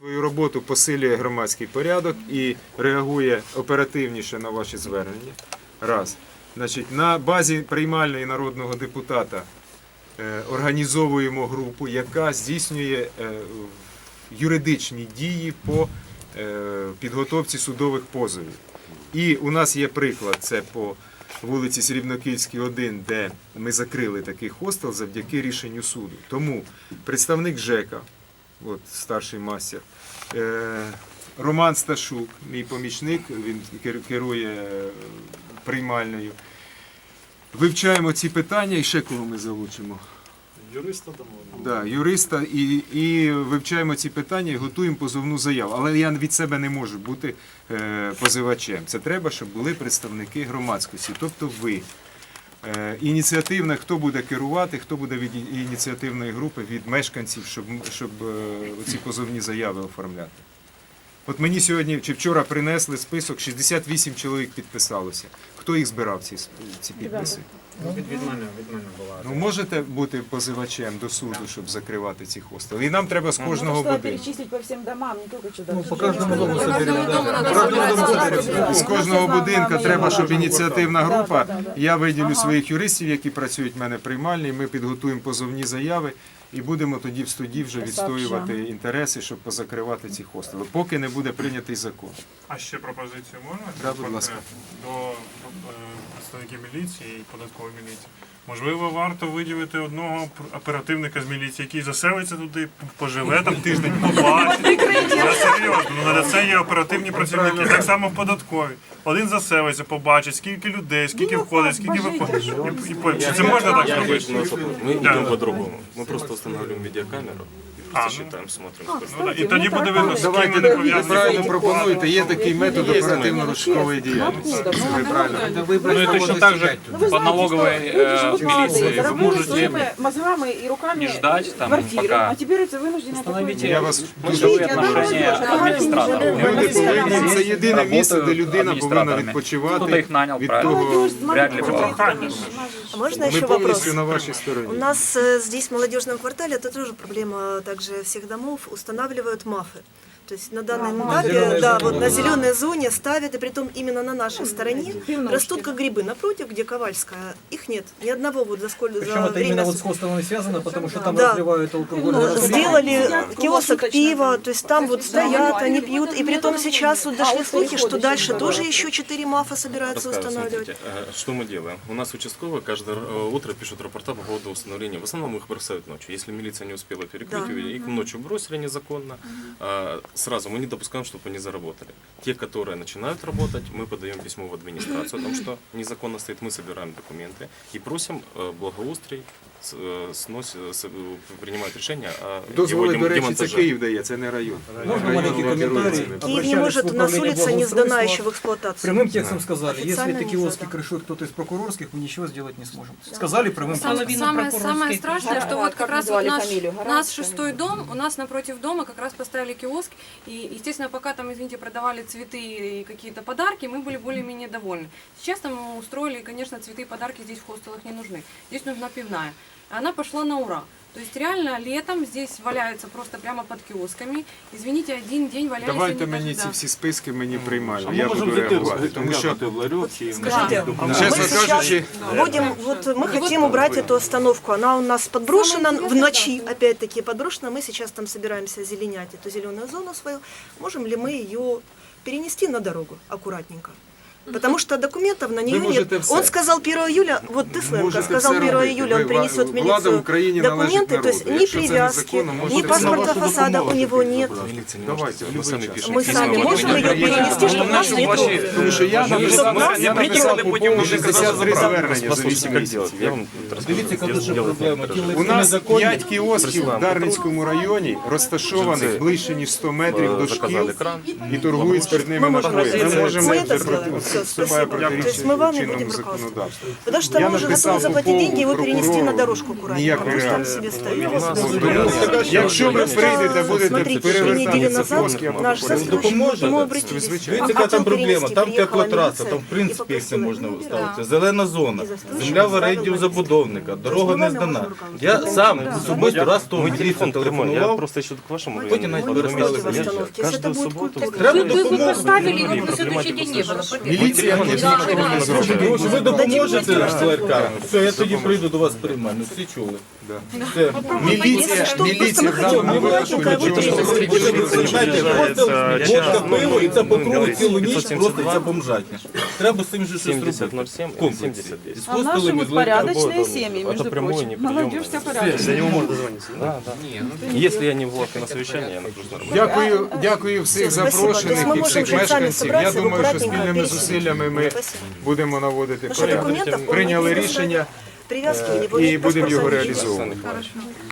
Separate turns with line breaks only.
Свою роботу посилює громадський порядок і реагує оперативніше на ваші звернення. Раз. Значить, на базі приймальної народного депутата е, організовуємо групу, яка здійснює е, юридичні дії по е, підготовці судових позовів. І у нас є приклад, це по вулиці Срібнокільській, 1, де ми закрили такий хостел завдяки рішенню суду. Тому представник ЖЕКа, от старший мастер, е, Роман Сташук, мій помічник, він керує приймальною. Вивчаємо ці питання і ще кого ми залучимо.
Юриста дамо.
Да, юриста і, і вивчаємо ці питання і готуємо позовну заяву. Але я від себе не можу бути е, позивачем. Це треба, щоб були представники громадськості, тобто ви. Е, ініціативна, хто буде керувати, хто буде від ініціативної групи, від мешканців, щоб, щоб е, ці позовні заяви оформляти. От мені сьогодні чи вчора принесли список, 68 чоловік підписалося. Хто їх збирав ці, ці підписи?
Ну, від, від мене, від мене була.
Ну можете бути позивачем до суду, щоб закривати ці хостели. І нам треба з кожного
Нужно
будинку.
перечислить по всем домам, не только сюда.
Ну, по каждому дому соберем, да.
З кожного будинку треба, щоб ініціативна група.
Да, да, да.
Я виділю своїх юристів, які працюють в мене приймальні. Ми підготуємо позовні заяви і будемо тоді в суді вже відстоювати інтереси, щоб позакривати ці хостели, поки не буде прийнятий закон.
А ще пропозицію можна?
Да, будь ласка.
До е, представників міліції і податкової міліції. Можливо, варто виділити одного оперативника з міліції, який заселиться туди, поживе там тиждень, побачить. Я серйозно, ну на це є оперативні працівники. Так само в податковій. Один заселиться, побачить, скільки людей, скільки входить, скільки виходить. І, і, по- чи це можна так зробити?
Мы
Да.
идем по-другому. Мы просто устанавливаем видеокамеру и
А,
просто
ну.
считаем, смотрим.
А,
сколько.
Ну, да,
кстати,
і тоді
ну,
буде
так,
видно, з ким
Давайте
вони
ви
пов'язані.
правильно пропонуєте. Є такий метод оперативно-розшукової діяльності. Ви правильно.
Ну и точно так же
Ну, вы
по
знаете,
налоговой
что вы же
э,
вот молодые,
милиции вы
заработали
можете
своими мозгами и руками
не ждать там,
квартиры,
пока
а теперь это вынуждены
установите
Я вас
деловые
Видите,
Люди повинні, це єдине місце, де людина повинна відпочивати
Хто їх наняв, нанял,
від
правильно.
того.
Вряд ли.
А можно
Ми
еще вопрос?
повністю на вашій
У
стороні.
нас э, здесь в молодежном квартале это тоже проблема также всех домов устанавливают мафы. То есть на данном этапе, да, вот на зеленой зоне ставят, и притом именно на нашей стороне растут как грибы. Напротив, где Ковальская, их нет. Ни одного вот за сколько
Причем
за
это
время
именно вот
с-
с хостелами связано, потому что там
Да.
разливают алкоголь.
Ну,
разливают.
сделали киосок пива, то есть там вот стоят, они пьют, и притом сейчас вот дошли слухи, что дальше тоже еще четыре мафа собираются
Рассказываю,
устанавливать.
смотрите, э, что мы делаем? У нас участковые каждое э, утро пишут рапорта по поводу установления. В основном их бросают ночью. Если милиция не успела перекрыть,
Да.
их ночью бросили незаконно. А, Сразу мы не допускаем, чтобы они заработали. Те, которые начинают работать, мы подаем письмо в администрацию о том, что незаконно стоит, мы собираем документы и просим э, благоустрий с- э, снос, э, с- э, принимать решение о его
Дозволи,
дем-
до речі, це
демонтаже.
Київ дає, це не район.
Можно
Район
маленький
керує
комментарий?
цими.
Киев не
Обращались
может,
в
у нас
управление
улица не сдана
благоустройства.
еще в эксплуатацию.
Прямым текстом сказали, если
Официально
эти
не
киоски
задано.
крышует кто-то из прокурорских, мы ничего сделать не сможем. Сказали прямым
Самое,
текстом.
самое, самое страшное, что вот как
Как
раз вот
назвали
наш,
фамилию?
наш
Гарант,
шестой дом, у нас напротив дома как раз поставили киоск, и, естественно, пока там, извините, продавали цветы и какие-то подарки, мы были более-менее довольны. Сейчас там устроили, конечно, цветы и подарки здесь в хостелах не нужны. Здесь нужна пивная. Она пошла на ура. То есть реально летом здесь валяются просто прямо под киосками. Извините, один день валяется.
Давайте
не
мені
каждый-
ці
да.
всі списки мені приймали.
А
Я
ми можемо
буду
зайти
реагувати. Тому що
глянути в ларьок і
Скажите,
чесно
мы сейчас
кажучи,
будем, вот мы хотим убрать эту остановку. Она у нас подброшена
Самое
в
интересное,
ночи, опять-таки подброшена. Мы сейчас там собираемся озеленять эту зеленую зону свою. Можем ли мы ее перенести на дорогу аккуратненько? Потому что документов на нее
можете
нет.
все.
Он сказал 1 июля, вот ты, Сленко,
Можете
сказал
все
1
робити.
июля, он
Ви-
принесет в
влада в
милицию
Україні належить
документы, то есть
народу.
ни
Якщо це
привязки,
незаконно,
ни
можете
паспорта
всі
фасада у него нет.
Милиция не
Давайте,
может
в
сделать. Мы сами
любой час.
пишем
Мы
письма
сами
в
можем ее
администрацию.
перенести, чтобы нас не трогали?
Тому що я написав,
нас
я написав по поводу 63 звернення за
Послушайте,
8
как
місяців.
делать? Я вам расскажу.
Дивіться,
Я
яка дуже
сделаю
проблема.
некоторые
Ті
У нас
незаконні-
5 кіосків в Дарницькому районі розташованих ближче ніж 100 метрів до
Заказали
шкіл
кран.
і торгують спиртними напоями. Ми можемо
Ми це
вже
зробимо.
про-
Все,
вступає
спасибо.
протиріччя
То есть мы вами
чинному
будем руководствоваться.
законодавству.
Потому что
Я
мы уже
написал
готовы заплатить
по
деньги и его
поводу
перенести на
прокурору.
дорожку аккуратненько.
Ніякої
Пусть там
реакції.
себе стоит.
Тому, якщо ви прийдете, будете
Смотрите, три недели
перевертати
назад
цепочки або
наш
порядки.
застройщик, мы обратились.
Звичайно.
Дивіться, яка там
Хотел
проблема.
перенести,
Там
приехала
теплотраса,
милиция
там в принципі
и
їх не
попросила
можна
регулировать.
ставити. Зелена зона,
І застройщик
земля в
ставив
оренді у
на
забудовника, дорога не
Дозволено
здана.
можна руками.
Я сам
Да.
особисто раз того
Мы
міліцію
телефон прямой, я
телефонував.
просто еще к вашему
Потім
району.
навіть
по одному
перестали
месту
заїжджати.
езжу.
Если это
Каждую
будет
субботу.
культура.
Треба
Вы, вы, вы
допомога.
поставили, его на
Проблематику
следующий день не было.
слышишь?
Міліція не
Телефон
знає,
не
що
слышно.
зробити.
Друзі, ви допоможете шларкам? Все, я тоді прийду до вас приймальну. Всі чули? Все.
Міліція,
Если что,
міліція
просто мы
в даному
хотим
випадку
аккуратненько его
нічого не
перенести.
зробить.
Ви знаєте, просто водка, пиво і це по кругу цілу ніч
572.
просто ця бомжатня. Треба з цим же щось робити.
7007
В комплексі.
7010.
З
А наши
хостелами,
вот
з ларьками.
порядочные
Работа,
семьи,
это
между
прямой,
прочим.
неприемный.
Молодежь вся порядочная.
За него можно дозвониться.
Да, да. Если я не в на совещании, я нахожусь на работе.
Дякую, дякую всіх
Все, спасибо.
запрошених
Тобто ми
і
можемо
всіх
вже самі
мешканців. Я
зібратися,
думаю, що
акуратненько
спільними
перейти.
зусиллями ми будемо наводити порядок. Прийняли рішення і будемо його реалізовувати.